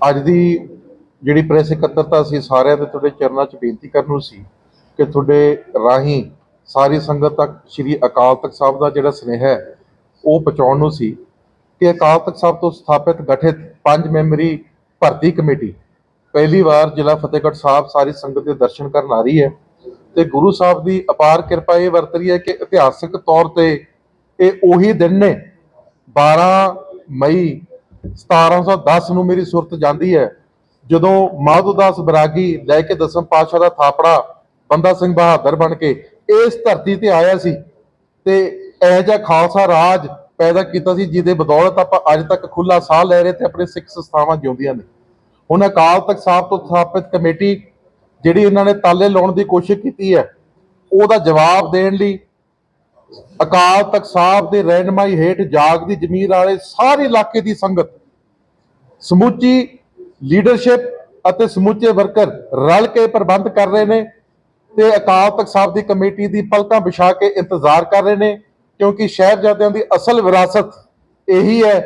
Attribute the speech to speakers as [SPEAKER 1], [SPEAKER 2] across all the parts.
[SPEAKER 1] ਅੱਜ ਦੀ ਜਿਹੜੀ ਪ੍ਰੈਸ ਇਕੱਤਰਤਾ ਸੀ, ਸਾਰਿਆਂ ਦੇ ਤੁਹਾਡੇ ਚਰਨਾਂ 'ਚ ਬੇਨਤੀ ਕਰਨ ਨੂੰ ਸੀ ਕਿ ਤੁਹਾਡੇ ਰਾਹੀਂ ਸਾਰੀ ਸੰਗਤ ਤੱਕ, ਸ੍ਰੀ ਅਕਾਲ ਤਖਤ ਸਾਹਿਬ ਦਾ ਜਿਹੜਾ ਸੁਨੇਹਾ ਹੈ, ਉਹ ਪਹੁੰਚਾਉਣ ਨੂੰ ਸੀ ਕਿ ਅਕਾਲ ਤਖਤ ਸਾਹਿਬ ਤੋਂ ਸਥਾਪਿਤ ਗਠਿਤ ਪੰਜ ਮੈਂਬਰੀ ਭਰਤੀ ਕਮੇਟੀ, ਪਹਿਲੀ ਵਾਰ ਜ਼ਿਲ੍ਹਾ ਫਤਿਹਗੜ੍ਹ ਸਾਹਿਬ ਸਾਰੀ ਸੰਗਤ ਦੇ ਦਰਸ਼ਨ ਕਰਨ ਆ ਰਹੀ ਹੈ ਤੇ ਗੁਰੂ ਸਾਹਿਬ ਦੀ ਅਪਾਰ ਕਿਰਪਾ ਇਹ ਵਰਤ ਰਹੀ ਹੈ ਕਿ ਇਤਿਹਾਸਕ ਤੌਰ ਤੇ ਇਹ ਉਹੀ ਦਿਨ ਨੇ 12 ਮਈ 1710 ਨੂੰ ਮੇਰੀ ਸੁਰਤ ਜਾਂਦੀ ਹੈ। ਜਦੋਂ ਮਾਧੋਦਾਸ ਬਰਾਗੀ ਲੈ ਕੇ ਦਸਮ ਪਾਤਸ਼ਾਹ ਦਾ ਥਾਪੜਾ ਬੰਦਾ ਸਿੰਘ ਬਹਾਦਰ ਬਣ ਕੇ ਇਸ ਧਰਤੀ ਤੇ ਆਇਆ ਸੀ ਤੇ ਇਹ ਜਿਹਾ ਖਾਲਸਾ ਰਾਜ ਪੈਦਾ ਕੀਤਾ ਸੀ ਜਿਹਦੇ ਬਦੌਲਤ ਆਪਾਂ ਅੱਜ ਤੱਕ ਖੁੱਲਾ ਸਾਹ ਲੈ ਰਹੇ ਤੇ ਆਪਣੇ ਸਿੱਖ ਸੰਸਥਾਵਾਂ ਜਿਉਂਦੀਆਂ ਨੇ। ਹੁਣ ਅਕਾਲ ਤਖਤ ਸਾਹਿਬ ਤੋਂ ਸਥਾਪਿਤ ਕਮੇਟੀ ਜਿਹੜੀ ਇਹਨਾਂ ਨੇ ਤਾਲੇ ਲਾਉਣ ਦੀ ਕੋਸ਼ਿਸ਼ ਕੀਤੀ ਹੈ, ਉਹਦਾ ਜਵਾਬ ਦੇਣ ਲਈ ਅਕਾਲ ਤਖਤ ਸਾਹਿਬ ਦੇ ਰਹਿਨਮਾਈ ਹੇਠ ਜਾਗਦੀ ਜ਼ਮੀਰ ਵਾਲੇ ਸਾਰੇ ਇਲਾਕੇ ਦੀ ਸੰਗਤ ਸਮੁੱਚੀ ਲੀਡਰਸ਼ਿਪ ਅਤੇ ਸਮੁੱਚੇ ਵਰਕਰ ਰਲ ਕੇ ਪ੍ਰਬੰਧ ਕਰ ਰਹੇ ਨੇ ਤੇ ਅਕਾਲ ਤਖਤ ਸਾਹਿਬ ਦੀ ਕਮੇਟੀ ਦੀ ਪਲਕਾਂ ਵਿਛਾ ਕੇ ਇੰਤਜ਼ਾਰ ਕਰ ਰਹੇ ਨੇ, ਕਿਉਂਕਿ ਸ਼ਹਿਰਜ਼ਾਦਿਆਂ ਦੀ ਅਸਲ ਵਿਰਾਸਤ ਇਹੀ ਹੈ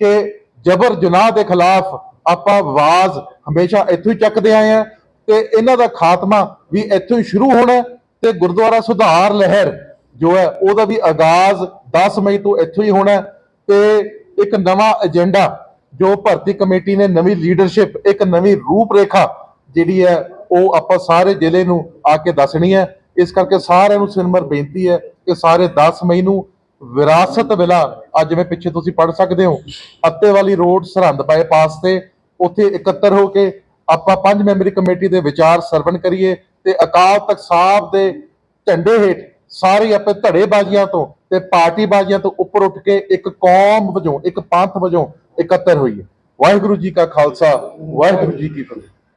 [SPEAKER 1] ਕਿ ਜਬਰ ਜਨਾਹ ਦੇ ਖਿਲਾਫ ਆਪਾਂ ਆਵਾਜ਼ ਹਮੇਸ਼ਾ ਇੱਥੋਂ ਹੀ ਚੱਕਦੇ ਆਏ ਆ ਤੇ ਇਹਨਾਂ ਦਾ ਖਾਤਮਾ ਵੀ ਇੱਥੋਂ ਹੀ ਸ਼ੁਰੂ ਹੋਣਾ ਹੈ ਤੇ ਗੁਰਦੁਆਰਾ ਸੁਧਾਰ ਲਹਿਰ ਜੋ ਹੈ ਉਹਦਾ ਵੀ ਆਗਾਜ਼ 10 ਮਈ ਤੋਂ ਇੱਥੋਂ ਹੀ ਹੋਣਾ ਹੈ ਤੇ ਇੱਕ ਨਵਾਂ ਏਜੰਡਾ ਜੋ ਭਰਤੀ ਕਮੇਟੀ ਨੇ ਨਵੀਂ ਲੀਡਰਸ਼ਿਪ ਇੱਕ ਨਵੀਂ ਰੂਪਰੇਖਾ ਜਿਹੜੀ ਹੈ, ਉਹ ਆਪਾਂ ਸਾਰੇ ਜ਼ਿਲ੍ਹੇ ਨੂੰ ਆ ਕੇ ਦੱਸਣੀ ਹੈ। ਇਸ ਕਰਕੇ ਸਾਰਿਆਂ ਨੂੰ ਸਿਰਮਰ ਬੇਨਤੀ ਹੈ ਕਿ ਸਾਰੇ 10 ਮਈ ਨੂੰ ਵਿਰਾਸਤ ਵਿਲਾ ਅੱਜ ਜਿਵੇਂ ਪਿੱਛੇ ਤੁਸੀਂ ਪੜ ਸਕਦੇ ਹੋ ਅੱਤੇ ਵਾਲੀ ਰੋਡ ਸਰਹੰਦ ਬਾਈਪਾਸ ਤੇ, ਉੱਥੇ ਇਕੱਤਰ ਹੋ ਕੇ ਆਪਾਂ ਪੰਜ ਮੈਂਬਰੀ ਕਮੇਟੀ ਦੇ ਵਿਚਾਰ ਸਰਵਣ ਕਰੀਏ ਤੇ ਅਕਾਲ ਤਖਤ ਸਾਹਿਬ ਦੇ ਝੰਡੇ ਹੇਠ ਸਾਰੀ ਆਪਣੇ ਧੜੇਬਾਜ਼ੀਆਂ ਤੋਂ ਤੇ ਪਾਰਟੀ ਬਾਜ਼ੀਆਂ ਤੋਂ ਉੱਪਰ ਉੱਠ ਕੇ ਇੱਕ ਕੌਮ ਵਜੋਂ, ਇੱਕ ਪੰਥ ਵਜੋਂ ਇਕੱਤਰ ਹੋਈਏ ਵਾਹਿਗੁਰੂ ਜੀ ਕਾ ਖਾਲਸਾ, ਵਾਹਿਗੁਰੂ ਜੀ ਕੀ ਫਤਿਹ।